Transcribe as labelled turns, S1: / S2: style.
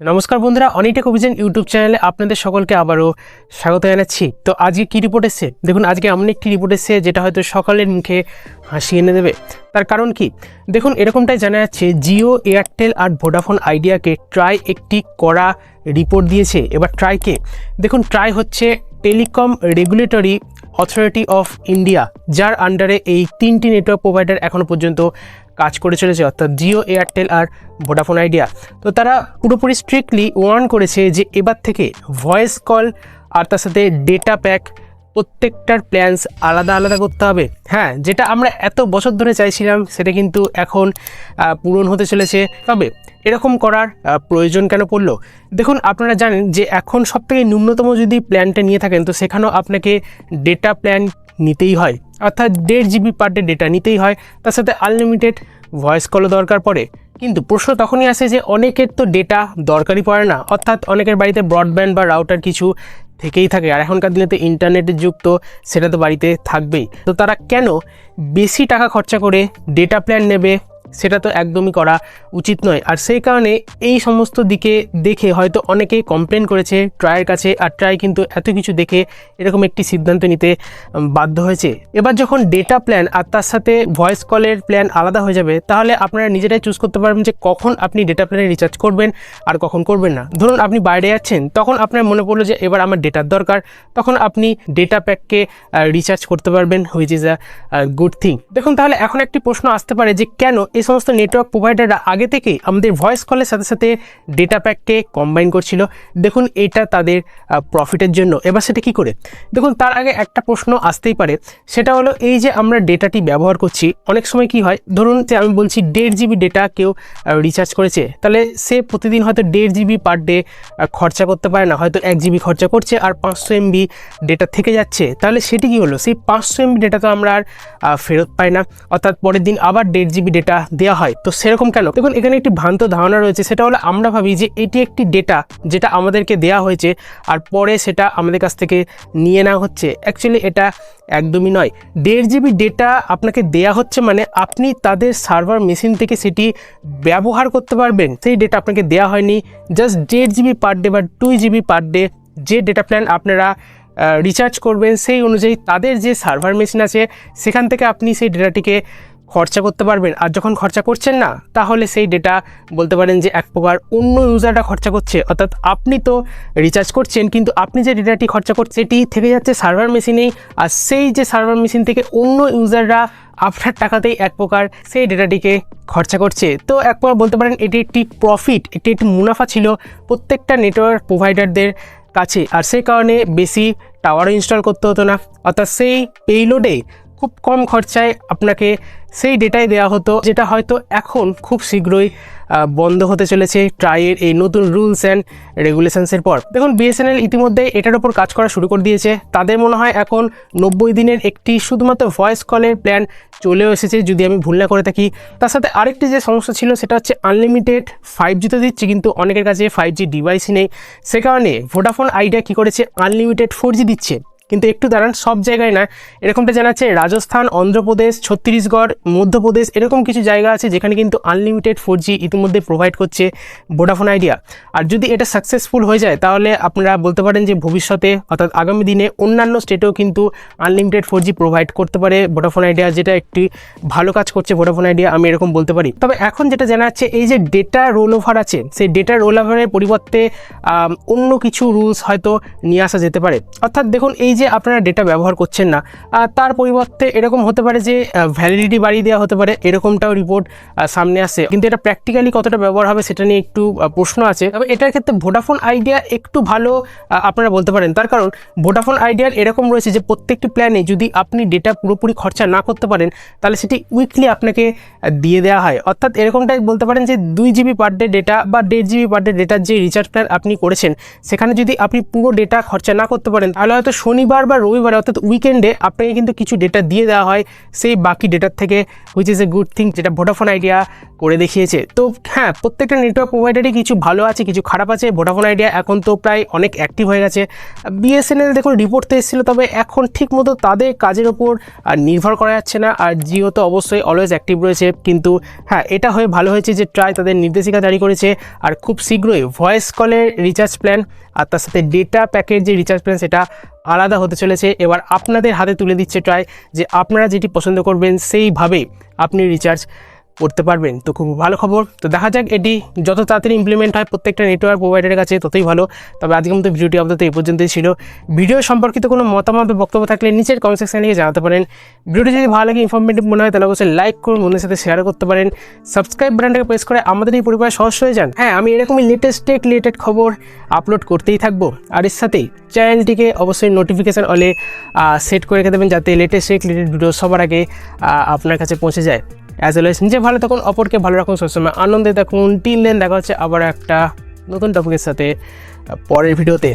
S1: নমস্কার বন্ধুরা, অনিটেক অভিযান ইউটিউব চ্যানেলে আপনাদের সকলকে আবারও স্বাগত জানাচ্ছি। তো আজকে কী রিপোর্ট এসছে? দেখুন, আজকে এমন একটি রিপোর্ট এসছে যেটা হয়তো সকালের মুখে হাসি এনে দেবে। তার কারণ কি? দেখুন, এরকমটাই জানা যাচ্ছে জিও এয়ারটেল আর ভোডাফোন আইডিয়াকে ট্রাই একটি করা রিপোর্ট দিয়েছে। এবার ট্রাইকে দেখুন ট্রাই হচ্ছে telecom regulatory authority of India যার আন্ডারে এই তিনটি নেটওয়ার্ক প্রোভাইডার এখনও পর্যন্ত কাজ করে চলেছে, অর্থাৎ জিও এয়ারটেল আর ভোডাফোন আইডিয়া তো তারা পুরোপুরি স্ট্রিক্টলি ওয়ার্ন করেছে যে এবার থেকে ভয়েস কল আর তার সাথে ডেটা প্যাক প্রত্যেকটার প্ল্যান্স আলাদা আলাদা করতে হবে। হ্যাঁ যেটা আমরা এত বছর ধরে চাইছিলাম, সেটা কিন্তু এখন পূরণ হতে চলেছে। তবে এরকম করার প্রয়োজন কেন পড়ল? দেখুন, আপনারা জানেন যে এখন সবথেকে ন্যূনতম যদি প্ল্যানটা নিয়ে থাকেন, তো সেখানেও আপনাকে ডেটা প্ল্যান নিতেই হয়। অর্থাৎ দেড় জিবি পার ডে ডেটা নিতেই হয়। তার সাথে আনলিমিটেড ভয়েস কলও দরকার পড়ে। কিন্তু প্রশ্ন তখনই আসে যে অনেকের তো ডেটা দরকারই পড়ে না। অর্থাৎ অনেকের বাড়িতে ব্রডব্যান্ড বা রাউটার কিছু থেকেই থাকে। আর এখনকার দিনে তো ইন্টারনেটের যুগ, তো সেটা তো বাড়িতে থাকবেই। তো তারা কেন বেশি টাকা খরচা করে ডেটা প্ল্যান নেবে সেটা তো একদমই করা উচিত নয়। আর সেই কারণে এই সমস্ত দিকে দেখে হয়তো অনেকেই কমপ্লেন করেছে ট্রায়ের কাছে, আর ট্রাই কিন্তু এত কিছু দেখে এরকম একটি সিদ্ধান্ত নিতে বাধ্য হয়েছে। এবার যখন ডেটা প্ল্যান আর তার সাথে ভয়েস কলের প্ল্যান আলাদা হয়ে যাবে, তাহলে আপনারা নিজেরাই চুজ করতে পারবেন যে কখন আপনি ডেটা প্ল্যানে রিচার্জ করবেন আর কখন করবেন না। ধরুন আপনি বাইরে যাচ্ছেন, তখন আপনার মনে পড়ল যে এবার আমার ডেটার দরকার, তখন আপনি ডেটা প্যাককে রিচার্জ করতে পারবেন which is a good thing দেখুন তাহলে এখন একটি প্রশ্ন আসতে পারে যে কেন এই সমস্ত নেটওয়ার্ক প্রোভাইডাররা আগে থেকেই আমাদের ভয়েস কলের সাথে সাথে ডেটা প্যাককে কম্বাইন করছিল। দেখুন, এটা তাদের প্রফিটের জন্য। এবার সেটা কি করে? দেখুন, তার আগে একটা প্রশ্ন আসতেই পারে। সেটা হলো, এই যে আমরা ডেটাটি ব্যবহার করছি, অনেক সময় কি হয়? ধরুন যে আমি বলছি দেড় জিবি ডেটা কেউ রিচার্জ করেছে, তাহলে সে প্রতিদিন হয়তো দেড় জিবি পার ডে খরচা করতে পারে না। হয়তো এক জিবি খরচা করছে আর পাঁচশো এমবি ডেটা থেকে যাচ্ছে। তাহলে সেটি কি হলো? সেই পাঁচশো এমবি ডেটা তো আমরা আর ফেরত পাই না। অর্থাৎ পরের দিন আবার দেড় জিবি ডেটা দেওয়া হয়। তো সেরকম কেন? দেখুন, এখানে একটি ভ্রান্ত ধারণা রয়েছে, সেটা হলো আমরা ভাবি যে এটি একটি ডেটা যেটা আমাদেরকে দেওয়া হয়েছে আর পরে সেটা আমাদের কাছ থেকে নিয়ে নেওয়া হচ্ছে। অ্যাকচুয়ালি এটা একদমই নয়। দেড় জিবি ডেটা আপনাকে দেয়া হচ্ছে মানে আপনি তাদের সার্ভার মেশিন থেকে সেটি ব্যবহার করতে পারবেন। সেই ডেটা আপনাকে দেওয়া হয়নি। জাস্ট দেড় জিবি পার ডে বা টু জিবি পার ডে যে ডেটা প্ল্যান আপনারা রিচার্জ করবেন, সেই অনুযায়ী তাদের যে সার্ভার মেশিন আছে, সেখান থেকে আপনি সেই ডেটাটিকে খরচা করতে পারবেন। আর যখন খরচা করছেন না, তাহলে সেই ডেটা বলতে পারেন যে এক প্রকার অন্য ইউজাররা খরচা করছে। অর্থাৎ আপনি তো রিচার্জ করছেন, কিন্তু আপনি যে ডেটাটি খরচা করছেন সেটি থেকে যাচ্ছে সার্ভার মেশিনেই আর সেই যে সার্ভার মেশিন থেকে অন্য ইউজাররা আপনার টাকাতেই এক প্রকার সেই ডেটাটিকে খরচা করছে। তো এক প্রকার বলতে পারেন, এটি একটি প্রফিট এটি একটি মুনাফা ছিল প্রত্যেকটা নেটওয়ার্ক প্রোভাইডারদের কাছে। আর সেই কারণে বেশি টাওয়ারও ইনস্টল করতে হতো না। অর্থাৎ সেই পেইলোডে খুব কম খরচায় আপনাকে সেই ডেটাই দেওয়া হতো, যেটা হয়তো এখন খুব শীঘ্রই বন্ধ হতে চলেছে ট্রাইয়ের এই নতুন রুলস অ্যান্ড রেগুলেশনসের পর। দেখুন বিএসএনএল ইতিমধ্যে এটার ওপর কাজ করা শুরু করে দিয়েছে। তাদের মনে হয় এখন নব্বই দিনের একটি শুধুমাত্র ভয়েস কলের প্ল্যান চলেও এসেছে, যদি আমি ভুল না করে থাকি। তার সাথে আরেকটি যে সমস্যা ছিল, সেটা হচ্ছে আনলিমিটেড ফাইভ জি তো দিচ্ছে, কিন্তু অনেকের কাছে ফাইভ জি ডিভাইসই নেই। সে কারণে ভোডাফোন আইডিয়া কী করেছে? আনলিমিটেড ফোর জি দিচ্ছে। কিন্তু একটু দাঁড়ান, সব জায়গায় না, এরকমটা জানাচ্ছে রাজস্থান, অন্ধ্রপ্রদেশ, ছত্তিশগড়, মধ্যপ্রদেশ, এরকম কিছু জায়গা আছে যেখানে কিন্তু আনলিমিটেড ফোর জি ইতিমধ্যে প্রোভাইড করছে ভোডাফোন আইডিয়া আর যদি এটা সাকসেসফুল হয়ে যায়, তাহলে আপনারা বলতে পারেন যে ভবিষ্যতে, অর্থাৎ আগামী দিনে অন্যান্য স্টেটেও কিন্তু আনলিমিটেড ফোর জি প্রোভাইড করতে পারে ভোডাফোন আইডিয়া যেটা একটি ভালো কাজ করছে ভোডাফোন আইডিয়া আমি এরকম বলতে পারি। তবে এখন যেটা জানা যাচ্ছে এই যে ডেটা রোল ওভার আছে, সেই ডেটা রোল ওভারের পরিবর্তে অন্য কিছু রুলস হয়তো নিয়ে আসা যেতে পারে। অর্থাৎ দেখুন, এই যে আপনারা ডেটা ব্যবহার করছেন না তার পরিবর্তে এরকম হতে পারে যে ভ্যালিডিটি বাড়িয়ে দেওয়া হতে পারে, এরকমটাও রিপোর্ট সামনে আসে। কিন্তু এটা প্র্যাকটিক্যালি কতটা ব্যবহার হবে সেটা নিয়ে একটু প্রশ্ন আছে। তবে এটার ক্ষেত্রে ভোডাফোন আইডিয়া একটু ভালো আপনারা বলতে পারেন। তার কারণ ভোডাফোন আইডিয়ার এরকম রয়েছে যে, প্রত্যেকটি প্ল্যানে যদি আপনি ডেটা পুরোপুরি খরচা না করতে পারেন, তাহলে সেটি উইকলি আপনাকে দিয়ে দেওয়া হয়। অর্থাৎ এরকমটাই বলতে পারেন যে, দুই জিবি পার ডে ডেটা বা দেড় জিবি পার ডে ডেটার যে রিচার্জ প্ল্যান আপনি করেছেন, সেখানে যদি আপনি পুরো ডেটা খরচা না করতে পারেন, তাহলে হয়তো শনি শনিবার বা রবিবার, অর্থাৎ উইকেন্ডে আপনাকে কিন্তু কিছু ডেটা দিয়ে দেওয়া হয়। সেই বাকি ডেটার থেকে which is a good thing যেটা ভোডাফোন আইডিয়া করে দেখিয়েছে। তো হ্যাঁ প্রত্যেকটা নেটওয়ার্ক প্রোভাইডারই কিছু ভালো আছে, কিছু খারাপ আছে। ভোডাফোন আইডিয়া এখন তো প্রায় অনেক অ্যাক্টিভ হয়ে গেছে। বিএসএনএল দেখুন রিপোর্ট তো এসেছিল, তবে এখন ঠিক মতো তাদের কাজের ওপর নির্ভর করা যাচ্ছে না। আর জিও তো অবশ্যই অলওয়েজ অ্যাক্টিভ রয়েছে। কিন্তু হ্যাঁ এটা হয়ে ভালো হয়েছে যে ট্রাই তাদের নির্দেশিকা জারি করেছে। আর খুব শীঘ্রই ভয়েস কলের রিচার্জ প্ল্যান আর তার সাথে ডেটা প্যাকের যে রিচার্জ প্ল্যান সেটা আলাদা হতে চলেছে। এবার আপনাদের হাতে তুলে দিচ্ছে ট্রাই যে আপনারা যেটি পছন্দ করবেন সেইভাবে আপনি রিচার্জ করতে পারবেন। তো খুব ভালো খবর। তো দেখা যাক, এটি যত তাড়াতাড়ি ইমপ্লিমেন্ট হয় প্রত্যেকটা নেটওয়ার্ক প্রোভাইডারের কাছে ততই ভালো। তবে আজকের মতো ভিডিওটি আপাতত এই পর্যন্তই ছিল। ভিডিও সম্পর্কিত কোনো মতামত বা বক্তব্য থাকলে নিচের কমেন্ট সেকশনে লিখে জানাতে পারেন। ভিডিওটি যদি ভালো লাগে ইনফরমেটিভ মনে হয়, তাহলে অবশ্যই লাইক করুন, বন্ধুদের সাথে শেয়ার করতে পারেন। সাবস্ক্রাইব বাটনটাকে প্রেস করে আমাদের এই পরিবার সহজ হয়ে যান। হ্যাঁ আমি এরকমই লেটেস্ট টেক রিলেটেড খবর আপলোড করতেই থাকব। আর এর সাথেই চ্যানেলটিকে অবশ্যই নোটিফিকেশান অলে সেট করে রেখে দেবেন, যাতে লেটেস্ট টেক রিলেটেড ভিডিও সবার আগে আপনার কাছে পৌঁছে যায়। অ্যাজ ওয়েল এস নিজে ভালো থাকুন, অপরকে ভালো রাখুন, সবসময় আনন্দে থাকুন। টিল দেন দেখা হচ্ছে আবার একটা নতুন টপিকের সাথে পরের ভিডিওতে